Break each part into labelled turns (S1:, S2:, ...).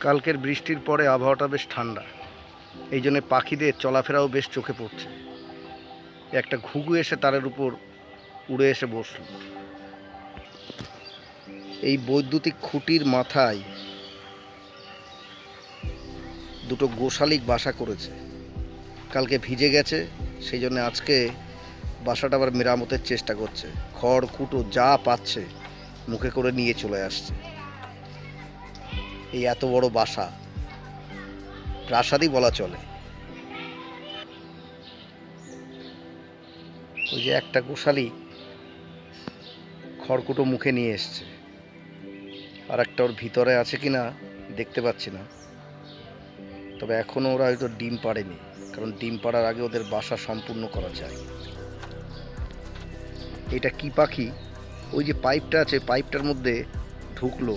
S1: কালকের বৃষ্টির পরে আবহাওয়াটা বেশ ঠান্ডা। এই জন্যে পাখিদের চলাফেরাও বেশ চোখে পড়ছে। একটা ঘুঘু এসে তারের উপর উড়ে এসে বসল। এই বৈদ্যুতিক খুঁটির মাথায় দুটো গোশালিক বাসা করেছে। কালকে ভিজে গেছে, সেই জন্য আজকে বাসাটা আবার মেরামতের চেষ্টা করছে। খড় কুটো যা পাচ্ছে, মুখে করে নিয়ে চলে আসছে। এই এত বড় বাসা। প্রাসাদই বলা চলে। ওই যে একটা গোশালি খড়কুটো মুখে নিয়ে এসছে। আর একটা ওর ভিতরে আছে কি না দেখতে পাচ্ছি না। তবে এখনও ওরা হয়তো ডিম পাড়েনি, কারণ ডিম পাড়ার আগে ওদের বাসা সম্পূর্ণ করা যায়। এটা কি পাখি? ওই যে পাইপটা আছে, পাইপটার মধ্যে ঢুকলো।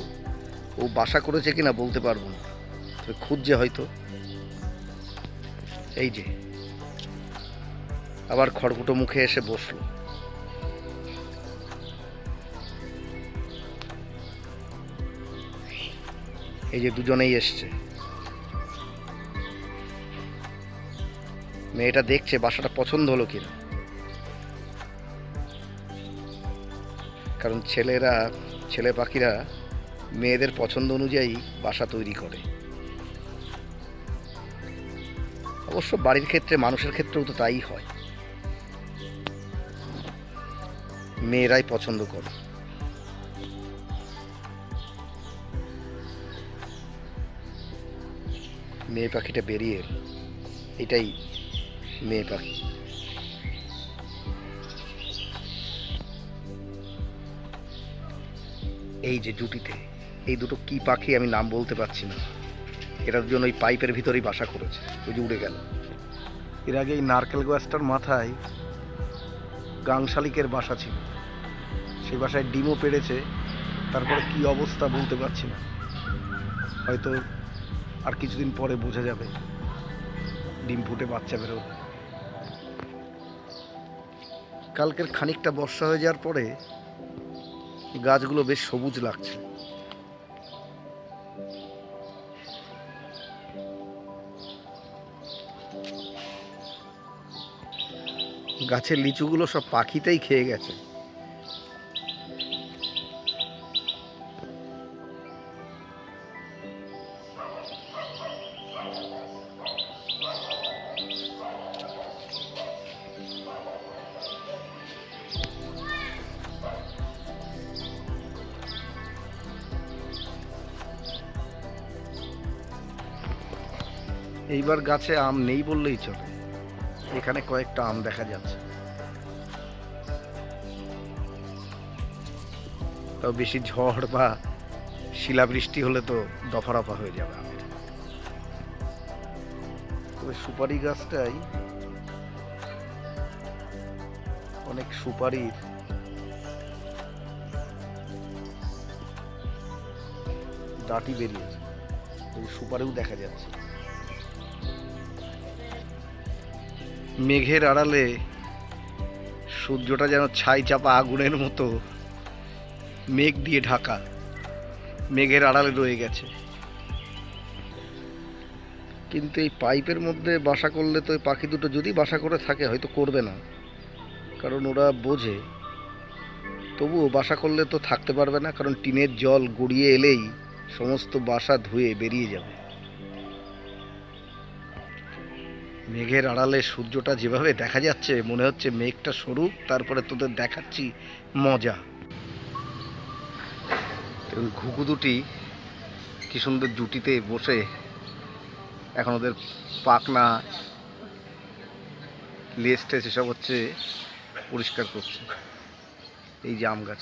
S1: ও বাসা করেছে কিনা বলতে পারব না। তবে খুঁজছে হয়তো। এই যে। আবার খড়কুটো মুখে এসে বসল। এই যে দুজনেই এসছে। মেয়েটা দেখছে বাসাটা পছন্দ হলো কিনা। কারণ ছেলেরা, ছেলে পাখিরা মেয়েদের পছন্দ অনুযায়ী বাসা তৈরি করে। অবশ্য বাড়ির ক্ষেত্রে, মানুষের ক্ষেত্রেও তো তাই হয়। মেয়েরাই পছন্দ করে। মেয়ে পাখিটা বেরিয়ে এটাই মেয়ে পাখি। এই যে জুটিতে এই দুটো কি পাখি আমি নাম বলতে পারছি না। এটার জন্য ওই পাইপের ভিতরেই বাসা করেছে, ওই উড়ে গেল। এর আগে এই নারকেল গাছটার মাথায় গাংশালিকের বাসা ছিল। সেই বাসায় ডিমও পেড়েছে, তারপরে কি অবস্থা বলতে পারছি না। হয়তো আর কিছুদিন পরে বোঝা যাবে, ডিম ফুটে বাচ্চা বেরোবে। কালকের খানিকটা বর্ষা হয়ে যাওয়ার পরে গাছগুলো বেশ সবুজ লাগছে। গাছের লিচুগুলো সব পাখিতেই খেয়ে গেছে। এইবার গাছে আম নেই বললেই চলে। এখানে কয়েকটা আম দেখা যাচ্ছে। তাও বেশি ঝড় বা শিলাবৃষ্টি হলে তো দফা রফা হয়ে যাবে আমের। তবে সুপারি গাছটাই অনেক সুপারির ডাটি বেরিয়েছে। সুপারিও দেখা যাচ্ছে। মেঘের আড়ালে সূর্যটা যেন ছাই চাপা আগুনের মতো মেঘ দিয়ে ঢাকা, মেঘের আড়ালে রয়ে গেছে। কিন্তু এই পাইপের মধ্যে বাসা করলে তো এই পাখি দুটো যদি বাসা করে থাকে, হয়তো করবে না। কারণ ওরা বোঝে, তবুও বাসা করলে তো থাকতে পারবে না, কারণ টিনের জল গড়িয়ে এলেই সমস্ত বাসা ধুয়ে বেরিয়ে যাবে। মেঘের আড়ালে সূর্যটা যেভাবে দেখা যাচ্ছে, মনে হচ্ছে মেঘটা সরু, তারপরে তোদের দেখাচ্ছি মজা। ওই ঘুঘু দুটি কি সুন্দর জুটিতে বসে, এখন ওদের পাকনা লেজ টেস এসব হচ্ছে পরিষ্কার করছে। এই যে আম গাছ।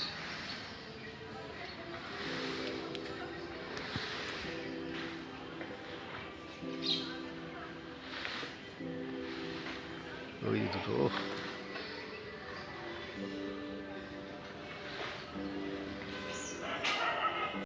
S1: Doido, oh.